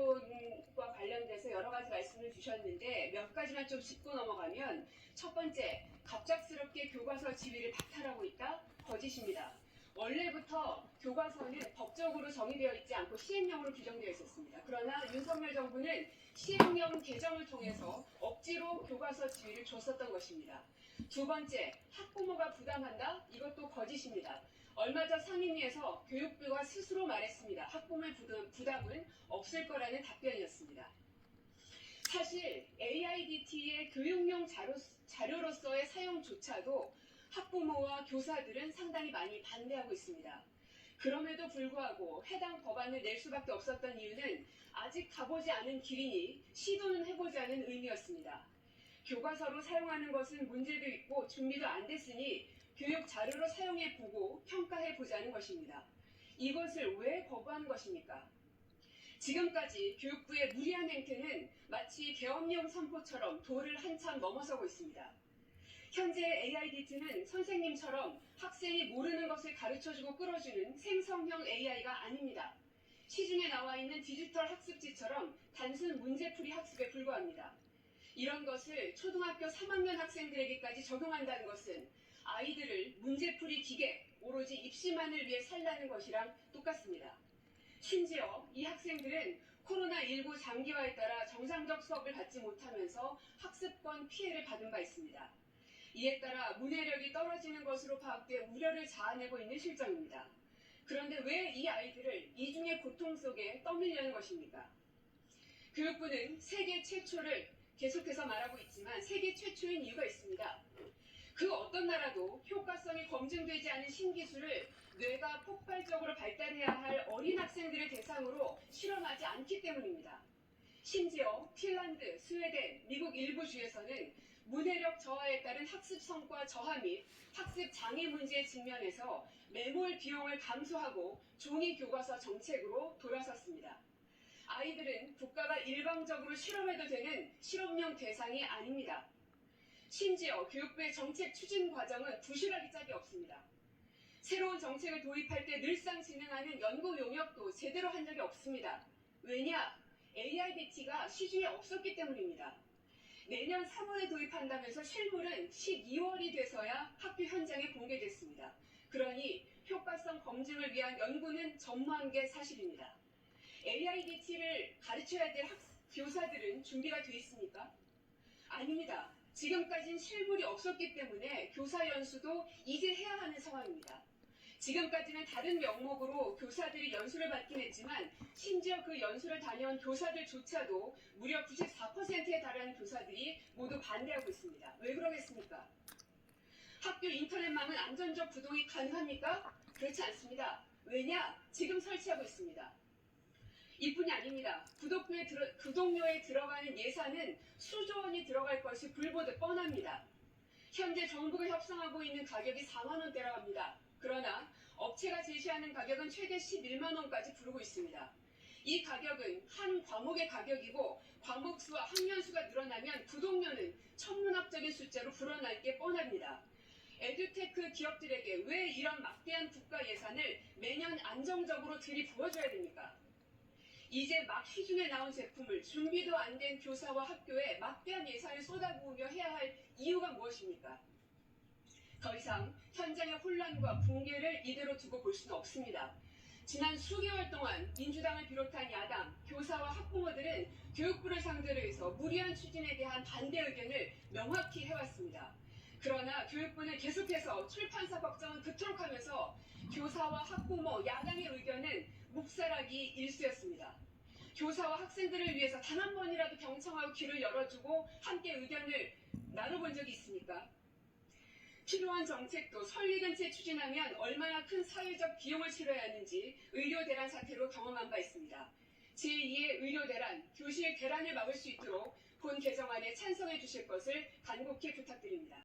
토론과 관련돼서 여러 가지 말씀을 주셨는데 몇 가지만 좀 짚고 넘어가면 첫 번째, 갑작스럽게 교과서 지위를 박탈하고 있다? 거짓입니다. 원래부터 교과서는 법적으로 정의되어 있지 않고 시행령으로 규정되어 있었습니다. 그러나 윤석열 정부는 시행령 개정을 통해서 억지로 교과서 지위를 줬었던 것입니다. 두 번째, 학부모가 부담한다? 이것도 거짓입니다. 얼마 전 상임위에서 교육부가 스스로 말했습니다. 학부모의 부담, 부담은 없을 거라는 답변이었습니다. 사실 AIDT의 교육용 자료, 자료로서의 사용조차도 학부모와 교사들은 상당히 많이 반대하고 있습니다. 그럼에도 불구하고 해당 법안을 낼 수밖에 없었던 이유는 아직 가보지 않은 길이니 시도는 해보자는 의미였습니다. 교과서로 사용하는 것은 문제도 있고 준비도 안 됐으니 교육 자료로 사용해 보고 평가해 보자는 것입니다. 이것을 왜 거부한 것입니까? 지금까지 교육부의 무리한 행태는 마치 계엄령 선포처럼 도를 한참 넘어서고 있습니다. 현재 AIDT는 선생님처럼 학생이 모르는 것을 가르쳐주고 끌어주는 생성형 AI가 아닙니다. 시중에 나와 있는 디지털 학습지처럼 단순 문제풀이 학습에 불과합니다. 이런 것을 초등학교 3학년 학생들에게까지 적용한다는 것은 아이들을 문제풀이 기계, 오로지 입시만을 위해 살라는 것이랑 똑같습니다. 심지어 이 학생들은 코로나19 장기화에 따라 정상적 수업을 받지 못하면서 학습권 피해를 받은 바 있습니다. 이에 따라 문해력이 떨어지는 것으로 파악돼 우려를 자아내고 있는 실정입니다. 그런데 왜 이 아이들을 이중의 고통 속에 떠밀려는 것입니까? 교육부는 세계 최초를 계속해서 말하고 있지만 세계 최초인 이유가 있습니다. 그 어떤 나라도 효과성이 검증되지 않은 신기술을 뇌가 폭발적으로 발달해야 할 어린 학생들을 대상으로 실험하지 않기 때문입니다. 심지어 핀란드, 스웨덴, 미국 일부 주에서는 문해력 저하에 따른 학습 성과 저하 및 학습 장애 문제에 직면해서 매몰 비용을 감소하고 종이 교과서 정책으로 돌아섰습니다. 아이들은 국가가 일방적으로 실험해도 되는 실험용 대상이 아닙니다. 심지어 교육부의 정책 추진 과정은 부실하기 짝이 없습니다. 새로운 정책을 도입할 때 늘상 진행하는 연구 용역도 제대로 한 적이 없습니다. 왜냐? AIDT가 시중에 없었기 때문입니다. 내년 3월에 도입한다면서 실물은 12월이 돼서야 학교 현장에 공개됐습니다. 그러니 효과성 검증을 위한 연구는 전무한 게 사실입니다. AIDT를 가르쳐야 될 학, 교사들은 준비가 돼 있습니까? 아닙니다. 지금까진 실물이 없었기 때문에 교사 연수도 이제 해야 하는 상황입니다. 지금까지는 다른 명목으로 교사들이 연수를 받긴 했지만 심지어 그 연수를 다녀온 교사들조차도 무려 94%에 달하는 교사들이 모두 반대하고 있습니다. 왜 그러겠습니까? 학교 인터넷망은 안전적 구동이 가능합니까? 그렇지 않습니다. 왜냐? 지금 설치하고 있습니다. 이뿐이 아닙니다. 구독료에, 들어, 구독료에 들어가는 예산은 수조 원이 들어갈 것이 불보듯 뻔합니다. 현재 정부가 협상하고 있는 가격이 4만 원대라고 합니다. 그러나 업체가 제시하는 가격은 최대 11만 원까지 부르고 있습니다. 이 가격은 한 과목의 가격이고 과목 수와 학년 수가 늘어나면 구독료는 천문학적인 숫자로 불어날 게 뻔합니다. 에듀테크 기업들에게 왜 이런 막대한 국가 예산을 매년 안정적으로 들이부어줘야 됩니까? 이제 막 시중에 나온 제품을 준비도 안 된 교사와 학교에 막대한 예산을 쏟아부으며 해야 할 이유가 무엇입니까? 더 이상 현장의 혼란과 붕괴를 이대로 두고 볼 수는 없습니다. 지난 수개월 동안 민주당을 비롯한 야당, 교사와 학부모들은 교육부를 상대로 해서 무리한 추진에 대한 반대 의견을 명확히 해왔습니다. 그러나 교육부는 계속해서 출판사 걱정은 그토록 하면서 교사와 학부모, 야당의 의견은 묵살하기 일쑤였습니다. 교사와 학생들을 위해서 단 한 번이라도 경청하고 귀를 열어주고 함께 의견을 나눠본 적이 있습니까? 필요한 정책도 채 추진하면 얼마나 큰 사회적 비용을 치러야 하는지 의료 대란 사태로 경험한 바 있습니다. 제2의 의료 대란, 교실 대란을 막을 수 있도록 본 개정안에 찬성해 주실 것을 간곡히 부탁드립니다.